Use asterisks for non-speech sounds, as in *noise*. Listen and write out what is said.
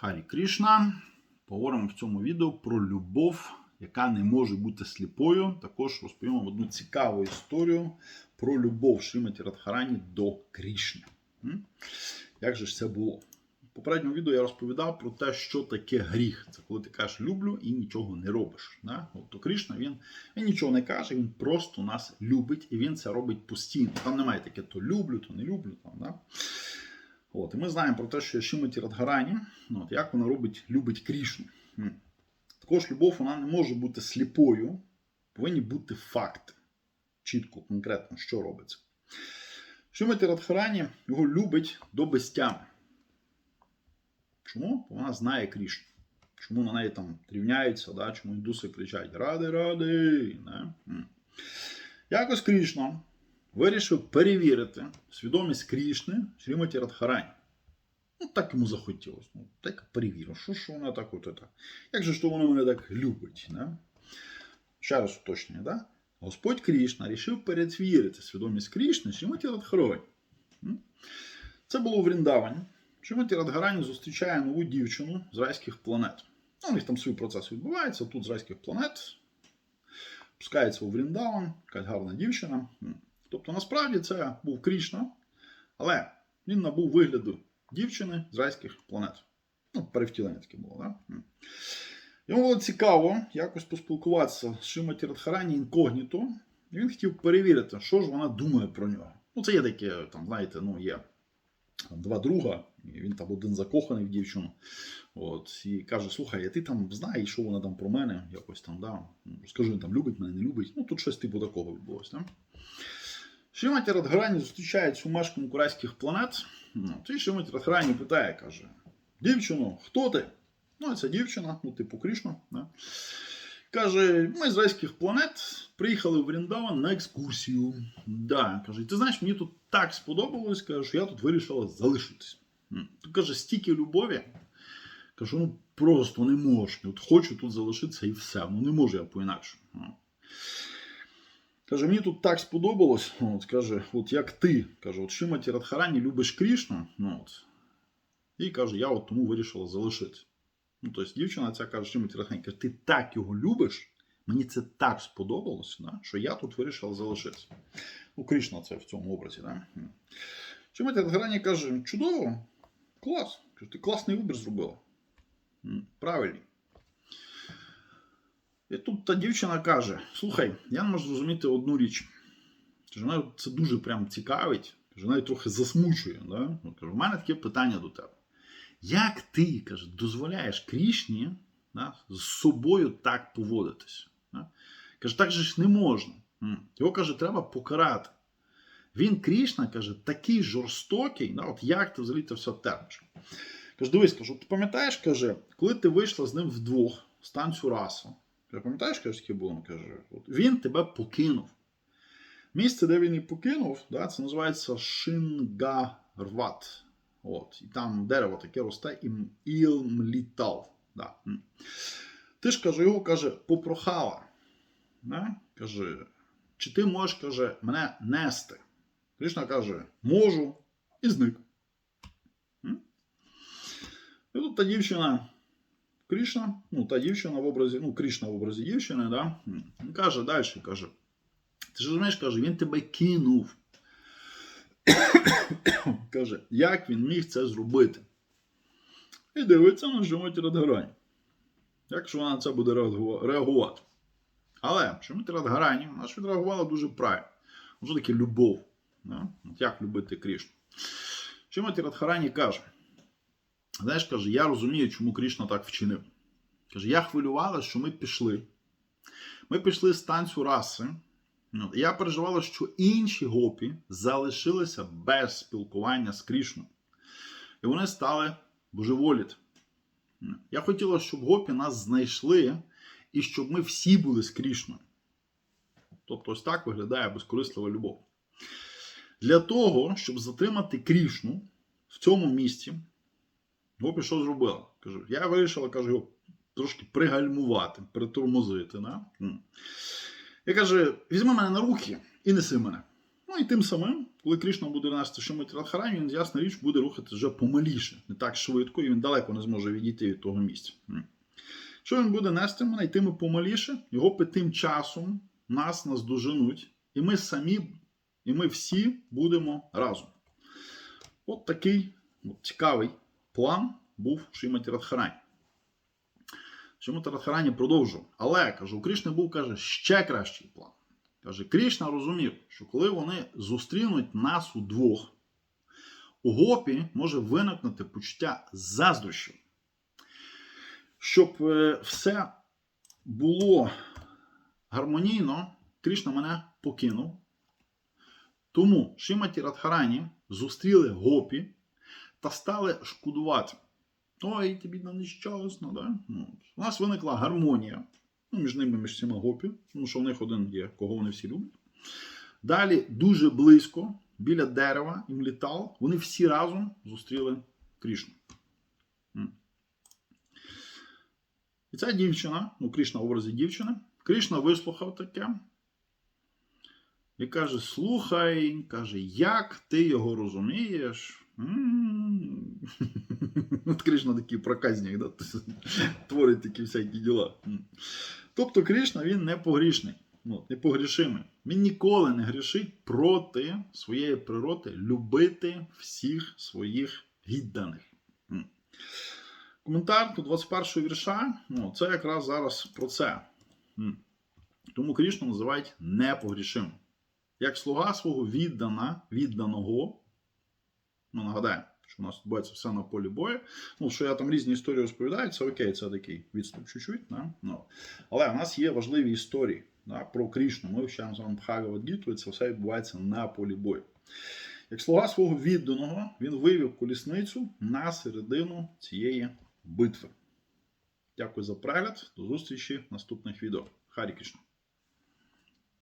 Харі Крішна. Поговоримо в цьому відео про любов, яка не може бути сліпою. Також розповімо одну цікаву історію про любов Шриматі Радхарані до Крішни. Як же ж це було? В попередньому відео я розповідав про те, що таке гріх. Це коли ти кажеш люблю і нічого не робиш. Да? От, то Крішна він, він нічого не каже, він просто нас любить і він це робить постійно. Там немає таке то люблю, то не люблю. Там, да? От, і ми знаємо про те, що Шиматі Радгарані, ну, от, як вона робить, любить Крішну. Також любов вона не може бути сліпою, повинні бути факти. Чітко, конкретно, що робиться. Шиматі Радхарані його любить до безтями. Чому? Бо вона знає Крішну. Чому на неї там рівняються, да? чому індуси кричать Ради, ради. Не? Якось Крішна вирішив перевірити свідомість Крішни Шріматі Радхарані. Ну, так йому захотілося. Ну, так перевірив, що ж вона так от це. Як же ж то вона мене так любить? Не? Ще раз уточнення, да? Господь Крішна рішив перевірити свідомість Крішни Шріматі Радхарані. Це було в Ріндавані. Шріматі Радхарані зустрічає нову дівчину з райських планет. Ну, у них там свій процес відбувається, тут з райських планет. Пускається у Вріндаван, якась гарна дівчина. Тобто, насправді це був Крішна, але він набув вигляду дівчини з райських планет. Ну, перевтілення таке було, да? Йому було цікаво якось поспілкуватися з Шиматі Радхарані інкогніто, і він хотів перевірити, що ж вона думає про нього. Ну, це є таке, там, знаєте, ну, є два друга, і він там один закоханий в дівчину. От, і каже: слухай, а ти там знаєш, що вона там про мене, якось там, да? Скажи, там любить мене, не любить. Ну, тут щось типу такого відбулося. Да? Шиматі Радгарані зустрічає цю мешканку райських планет. Ну, і Шиматі Радгарані питає, каже: Дівчино, хто ти? Ну, ця дівчина, ну, типу Крішна. Да? Каже, ми з райських планет приїхали в Вріндаван на екскурсію. Да, каже, ти знаєш, мені тут так сподобалось, каже, що я тут вирішила залишитись. Каже, стільки любові. Кажу, ну просто не можна. От хочу тут залишитися і все. Ну не можу я по-інакше. Ну. Каже, мені тут так сподобалось. От, каже, от як ти, каже, от Шиматі Радхарані любиш Крішну. Ну, от. І каже, я от тому вирішила залишитися. Ну, тобто дівчина ця каже, Шиматі Радхарані, каже, ти так його любиш, мені це так сподобалось, да, що я тут вирішила залишитися. Ну, Крішна це в цьому образі. Да? Шиматі Радхарані каже, чудово, клас. Каже, ти класний вибір зробила. Правильний. І тут та дівчина каже: слухай, я не можу зрозуміти одну річ. Каже, вона це дуже прям цікавить, каже, навіть трохи засмучує. Да? Каже, у мене таке питання до тебе. Як ти каже, дозволяєш Крішні да, з собою так поводитись? Да? Каже, так же ж не можна. Його каже, треба покарати. Він Крішна каже, такий жорстокий, да, от як ти взагалі це все терпиш? Каже, дивись, кажу, ти пам'ятаєш, каже, коли ти вийшла з ним вдвох з танцю расу, пам'ятаєш, каже, таке? Каже, от, він тебе покинув. Місце, де він її покинув, да, це називається Шингарват. От, і там дерево таке росте, і Ілмлітал. Да. Ти ж каже, його каже, попрохала. Да? Каже, чи ти можеш, каже, мене нести? Кришна каже, можу, і зник. І тут та дівчина Кришна, ну, та дівчина в образі, ну, Кришна в образі дівчини, да? каже далі, каже, ти ж розумієш, каже, він тебе кинув. *coughs* каже, як він міг це зробити? І дивиться на Шиматі Радгарані. Як ж вона на це буде реагувати? Але Шиматі Радгарані, вона ж відреагувала дуже правильно. Що таке любов? Да? От як любити Кришну? Шиматі Радхарані каже: знаєш, каже, я розумію, чому Кришна так вчинив. Каже, я хвилювалася, що ми пішли. Ми пішли з танцю раси. Я переживала, що інші гопі залишилися без спілкування з Крішною. І вони стали божеволіти. Я хотіла, щоб гопі нас знайшли і щоб ми всі були з Крішною. Тобто, ось так виглядає безкорислива любов. Для того, щоб затримати Крішну в цьому місці, Гопі що зробила? Кажу, я вирішила, кажу, його трошки пригальмувати, притормозити. Да? І каже: візьми мене на руки і неси мене. Ну і тим самим коли Кришна буде нести Шиматі Радхарані, він, ясна річ, буде рухатися вже помаліше, не так швидко, і він далеко не зможе відійти від того місця. Що він буде нести мене, йтиме помаліше, його тим часом нас наздоженуть, і ми самі, і ми всі будемо разом. От такий от, цікавий план був в Шиматі Радхарані. Шиматі Радхарані продовжував. Але каже, у Кришни був каже, ще кращий план. Каже, Кришна розумів, що коли вони зустрінуть нас удвох, у гопі може виникнути почуття заздрощів. Щоб е, все було гармонійно, Кришна мене покинув. Тому Шиматі Радхарані зустріли гопі та стали шкодувати. Ой, тобі на нещасно, да? Ну, у нас виникла гармонія ну, між ними, між цими гопі, тому що в них один є, кого вони всі люблять. Далі дуже близько, біля дерева, їм літал, вони всі разом зустріли Крішну. І ця дівчина, ну, Крішна в образі дівчини, Крішна вислухав таке. І каже: слухай, каже, як ти його розумієш? *laughs* От Кришна такий проказник, да? *laughs* творить такі всякі діла. Тобто Кришна він не погрішний, ну, непогрішимий. Він ніколи не грішить проти своєї природи любити всіх своїх відданих. Коментар до 21 вірша, ну, це якраз зараз про це. Тому Кришну називають непогрішимим. Як слуга свого віддана, відданого, ну нагадаємо, що у нас відбувається все на полі бою. Ну, що я там різні історії розповідаю, це окей, це такий відступ чуть-чуть. Да? Ну. Але в нас є важливі історії да, про Крішну. Ми вчаємо з вами Бхагавадгіту, і це все відбувається на полі бою. Як слуга свого відданого, він вивів колісницю на середину цієї битви. Дякую за перегляд. До зустрічі в наступних відео. Харі Кришна.